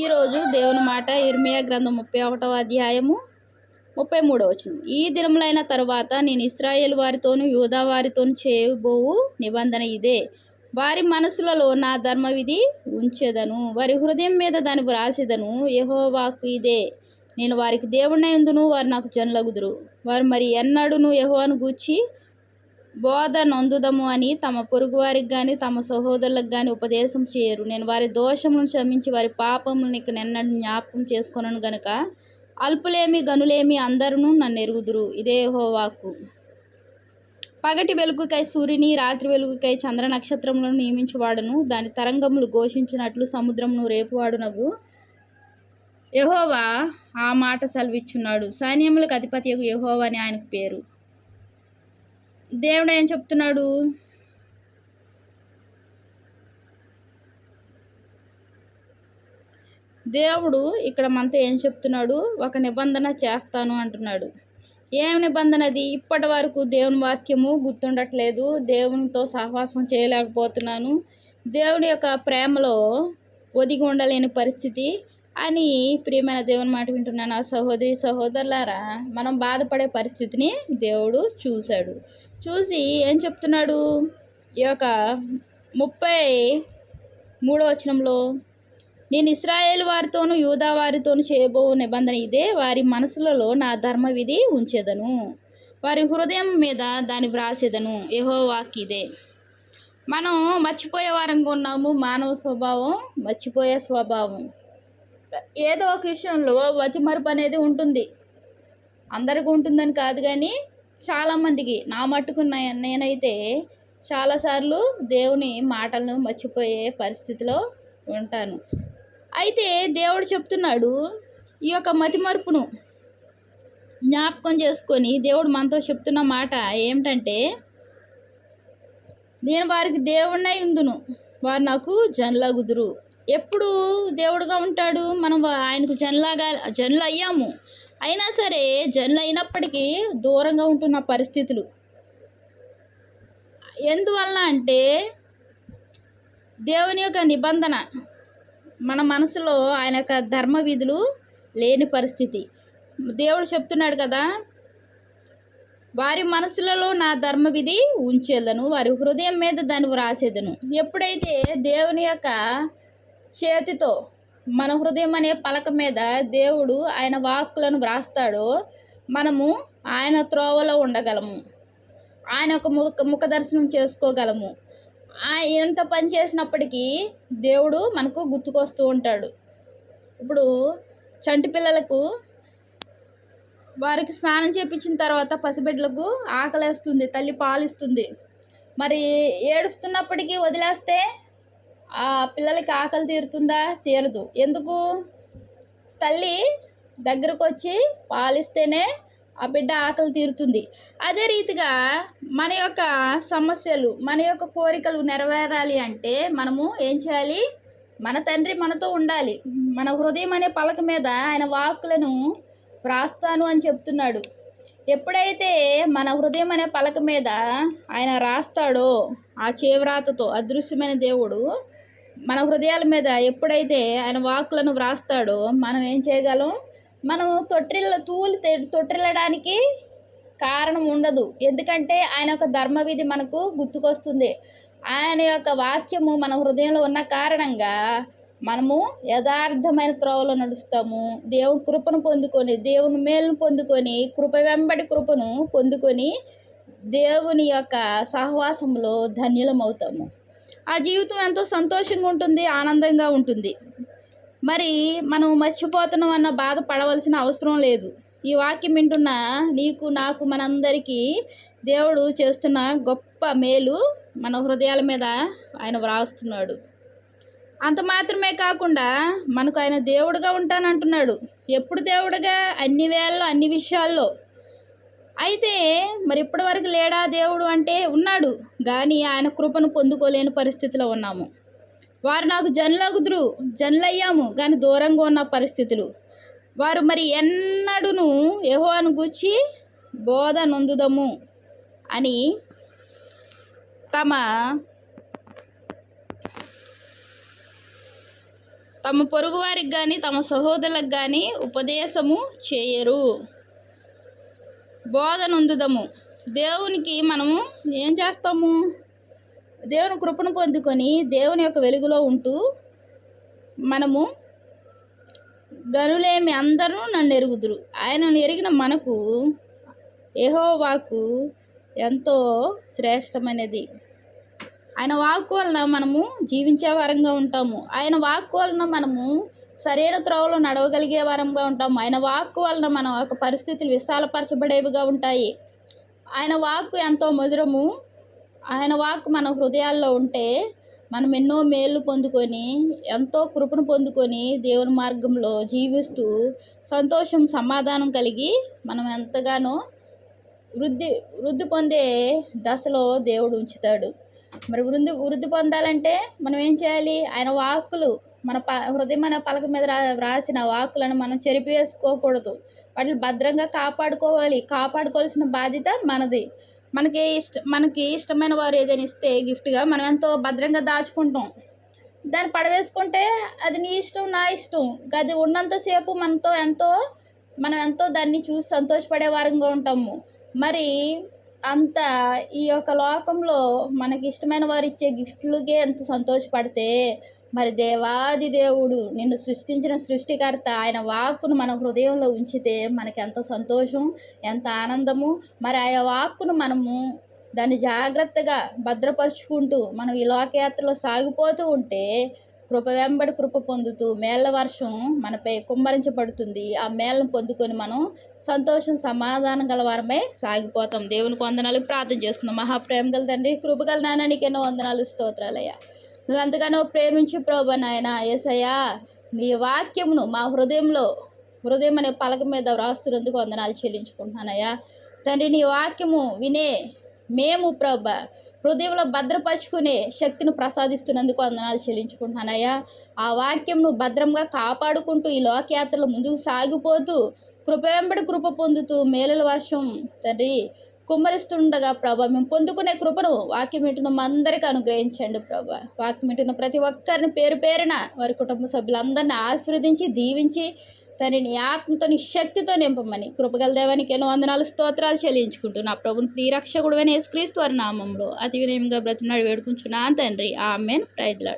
ఈరోజు దేవుని మాట ఇర్మియా గ్రంథం ముప్పై ఒకటవ అధ్యాయము ముప్పై మూడవ వచనం. ఈ దినములైన తరువాత నేను ఇస్రాయేల్ వారితోను యూదా వారితోను చేయబోవు నిబంధన ఇదే. వారి మనసులలో నా ధర్మవిధి ఉంచేదను ఉంచెదను వారి హృదయం మీద దాని వ్రాసేదను యహోవాకు ఇదే. నేను వారికి దేవుడినైందును వారు నాకు జనులగుదురు. వారు మరి ఎన్నడూను యహోవాను గూర్చి బోధ నొందుదము అని తమ పొరుగువారికి కానీ తమ సహోదరులకు కానీ ఉపదేశం చేయరు. నేను వారి దోషములను క్షమించి వారి పాపములను ఇక నిన్నడు జ్ఞాపకం చేసుకొనను గనుక అల్పులేమి గనులేమి అందరూ నన్ను ఎరుగుదురు. ఇదే హోవాకు పగటి వెలుగుకై సూర్యుని రాత్రి వెలుగుకై చంద్ర నక్షత్రములను నియమించువాడును. దాని తరంగములు ఘోషించినట్లు సముద్రమును రేపువాడునగు. యహోవా ఆ మాట సెలవిచ్చున్నాడు. సైన్యములకు అధిపతి యహోవా అని ఆయనకు పేరు. దేవుడు ఏం చెప్తున్నాడు? దేవుడు ఇక్కడ మనతో ఏం చెప్తున్నాడు? ఒక నిబంధన చేస్తాను అంటున్నాడు. ఏం నిబంధన అది? ఇప్పటి వరకు దేవుని వాక్యము గుర్తుండట్లేదు. దేవునితో సహవాసం చేయలేకపోతున్నాను. దేవుని యొక్క ప్రేమలో ఒదిగి ఉండలేని పరిస్థితి. అని ప్రియమైన దేవుని మాట వింటున్నాను. ఆ సహోదరి సహోదరులారా మనం బాధపడే పరిస్థితిని దేవుడు చూశాడు. చూసి ఏం చెప్తున్నాడు? ఈ యొక్క ముప్పై మూడో వచనంలో నేను ఇస్రాయేల్ వారితోనూ యూదా వారితోనూ చేయబో నిబంధన ఇదే వారి మనసులలో నా ధర్మ విధి ఉంచేదను. వారి హృదయం మీద దాన్ని వ్రాసేదను. యహో వాక్ ఇదే మనం మర్చిపోయే వారంగా ఉన్నాము. మానవ స్వభావం మర్చిపోయే స్వభావం. ఏదో ఒక విషయంలో వతిమరుపు అనేది ఉంటుంది. అందరికీ ఉంటుందని కాదు కానీ చాలామందికి నా మట్టుకు నేనైతే చాలాసార్లు దేవుని మాటలను మర్చిపోయే పరిస్థితిలో ఉంటాను. అయితే దేవుడు చెప్తున్నాడు ఈ యొక్క మతిమరుపును జ్ఞాపకం చేసుకొని దేవుడు మనతో చెప్తున్న మాట ఏమిటంటే నేను వారికి దేవుణ్ణై ఉందును వారు నాకు జన్లగుదురు. ఎప్పుడు దేవుడుగా ఉంటాడు. మనం ఆయనకు జన్లాగా జన్లు అయ్యాము. అయినా సరే జన్లు అయినప్పటికీ దూరంగా ఉంటున్న పరిస్థితులు. ఎందువల్ల అంటే దేవుని యొక్క నిబంధన మన మనసులో ఆయన యొక్క ధర్మ విధులు లేని పరిస్థితి. దేవుడు చెప్తున్నాడు కదా వారి మనసులలో నా ధర్మ విధి ఉంచేదను వారి హృదయం మీద దాన్ని వ్రాసేదను ఎప్పుడైతే దేవుని యొక్క చేతితో మన హృదయం అనే పలక మీద దేవుడు ఆయన వాక్కులను వ్రాస్తాడో. మనము ఆయన త్రోవలో ఉండగలము. ఆయన ఒక ముఖ ముఖ దర్శనం చేసుకోగలము. ఎంత పని చేసినప్పటికీ దేవుడు మనకు గుర్తుకొస్తూ ఉంటాడు. ఇప్పుడు చంటి పిల్లలకు వారికి స్నానం చేపించిన తర్వాత పసిబిడ్డలకు ఆకలేస్తుంది తల్లి పాలిస్తుంది. మరి ఏడుస్తున్నప్పటికీ వదిలేస్తే పిల్లలకి ఆకలి తీరుతుందా? తీరదు. ఎందుకు? తల్లి దగ్గరకు వచ్చి పాలిస్తేనే ఆ బిడ్డ ఆకలి తీరుతుంది. అదే రీతిగా మన యొక్క సమస్యలు మన యొక్క కోరికలు నెరవేరాలి అంటే మనము ఏం చేయాలి? మన తండ్రి మనతో ఉండాలి. మన హృదయం అనే పలక మీద ఆయన వాక్కులను వ్రాస్తాను అని చెప్తున్నాడు. ఎప్పుడైతే మన హృదయం అనే పలక మీద ఆయన రాస్తాడో ఆ చేవ్రాతతో అదృశ్యమైన దేవుడు మన హృదయాల మీద ఎప్పుడైతే ఆయన వాక్కులను వ్రాస్తాడో మనం ఏం చేయగలం? మనం తొట్టిల్ల తూలి తొట్టిల్లడానికి కారణం ఉండదు. ఎందుకంటే ఆయన యొక్క ధర్మవిధి మనకు గుర్తుకొస్తుంది. ఆయన యొక్క వాక్యము మన హృదయంలో ఉన్న కారణంగా మనము యథార్థమైన త్రోవలో నడుస్తాము. దేవుని కృపను పొందుకొని దేవుని మేలును పొందుకొని కృప వెంబడి కృపను పొందుకొని దేవుని యొక్క సహవాసంలో ధన్యులమవుతాము. ఆ జీవితం ఎంతో సంతోషంగా ఉంటుంది ఆనందంగా ఉంటుంది. మరి మనం మర్చిపోతున్నాం అన్న బాధ పడవలసిన అవసరం లేదు. ఈ వాక్యం వింటున్న నీకు నాకు మనందరికీ దేవుడు చేస్తున్న గొప్ప మేలు మన హృదయాల మీద ఆయన వ్రాస్తున్నాడు. అంత మాత్రమే కాకుండా మనకు ఆయన దేవుడుగా ఉంటానంటున్నాడు. ఎప్పుడు దేవుడుగా? అన్ని వేళల్లో అన్ని విషయాల్లో. అయితే మరి ఇప్పటి వరకు లేడా దేవుడు అంటే ఉన్నాడు కానీ ఆయన కృపను పొందుకోలేని పరిస్థితిలో ఉన్నాము. వారు నాకు జనులగుదురు జనులయ్యాము కానీ దూరంగా ఉన్న పరిస్థితులు. వారు మరి ఎన్నడూను యెహోవాను గూర్చి బోధ నొందుదము అని తమ తమ పొరుగువారికి కానీ తమ సహోదరులకు కానీ ఉపదేశము చేయరు. బోధనందుదము. దేవునికి మనము ఏం చేస్తాము? దేవుని కృపను పొందుకొని దేవుని యొక్క వెలుగులో ఉంటూ మనము గనులేమి అందరూ నన్ను ఎరుగుదురు. ఆయనను ఎరిగిన మనకు యెహోవాకు ఎంతో శ్రేష్టమైనది. ఆయన వాక్కు వలన మనము జీవించే వారంగా ఉంటాము. ఆయన వాక్ వలన మనము సరైన త్రోవలో నడవగలిగే వారంగా ఉంటాము ఆయన వాక్కు వలన మన యొక్క పరిస్థితులు విశాలపరచబడేవిగా ఉంటాయి. ఆయన వాక్కు ఎంతో మధురము. ఆయన వాక్కు మన హృదయాల్లో ఉంటే మనం ఎన్నో మేళ్ళు పొందుకొని ఎంతో కృపను పొందుకొని దేవుని మార్గంలో జీవిస్తూ సంతోషం సమాధానం కలిగి మనం ఎంతగానో వృద్ధి వృద్ధి పొందే దశలో దేవుడు ఉంచుతాడు. మరి వృద్ధి వృద్ధి పొందాలంటే మనం ఏం చేయాలి? ఆయన వాక్కులు మన ప హృదయమైన పలక మీద రా రాసిన వాక్కులను మనం చెరిపివేసుకోకూడదు వాటిని భద్రంగా కాపాడుకోవాలి. కాపాడుకోవాల్సిన బాధ్యత మనది. మనకి ఇష్ట మనకి ఇష్టమైన వారు ఏదైనా ఇస్తే గిఫ్ట్గా మనం ఎంతో భద్రంగా దాచుకుంటాం. దాన్ని పడవేసుకుంటే అది నీ ఇష్టం నా ఇష్టం. అది ఉన్నంతసేపు మనతో ఎంతో మనం ఎంతో దాన్ని చూసి సంతోషపడే వారంగా ఉంటాము. మరి అంత ఈ యొక్క లోకంలో మనకి ఇష్టమైన వారు ఇచ్చే గిఫ్ట్లకే ఎంత సంతోషపడితే మరి దేవాది దేవుడు నిన్ను సృష్టించిన సృష్టికర్త ఆయన వాక్కును మన హృదయంలో ఉంచితే మనకి ఎంత సంతోషం ఎంత ఆనందము. మరి ఆ వాక్కును మనము దాన్ని జాగ్రత్తగా భద్రపరుచుకుంటూ మనం ఈ లోకయాత్రలో సాగిపోతూ ఉంటే కృప వెంబడి కృప పొందుతూ మేళ్ళ వర్షం మనపై కుమ్మరించబడుతుంది. ఆ మేళ్ళను పొందుకొని మనం సంతోషం సమాధానం గల వారమే సాగిపోతాం. దేవునికి వందనాలు. ప్రార్థన చేసుకుందాం. మహాప్రేమ గల తండ్రి కృపగల నాయన నీకెన్నో వందనాలు స్తోత్రాలయ్యా. నువ్వు ఎంతగానో ప్రేమించి ప్రభు నాయన ఏసయ్యా నీ వాక్యమును మా హృదయంలో హృదయం అనే పలక మీద వ్రాస్తున్నందుకు వందనాలు చెల్లించుకుంటున్నానయ్యా. తండ్రి నీ వాక్యము వినే మేము ప్రభ హృదయంలో భద్రపరుచుకునే శక్తిని ప్రసాదిస్తున్నందుకు వందనాలు చెల్లించుకుంటున్నానయ్యా. ఆ వాక్యంను భద్రంగా కాపాడుకుంటూ ఈ లోకయాత్రలో ముందుకు సాగిపోతూ కృప వెంబడి కృప పొందుతూ మేలుల వర్షం తండ్రి కుమ్మరిస్తుండగా ప్రభా మేము పొందుకునే కృపను వాక్యం వింటున్న. అందరికీ అనుగ్రహించండి ప్రభా. వాక్యం ప్రతి ఒక్కరిని పేరు పేరున వారి కుటుంబ సభ్యులందరినీ ఆశీర్వదించి దీవించి తనని నీ ఆత్మతో నీ శక్తితో నింపమని కృపగల దేవానికి ఎన్నో వందనాలు స్తోత్రాలు చెల్లించుకుంటూ నా ప్రభుని ప్రియరక్షకుడు అని యేసుక్రీస్తు వారి నామంలో అతి వినయంగా బ్రతినాడు వేడుకుంటున్నాను తండ్రి. ఆమెన్. ప్రైజ్లాడు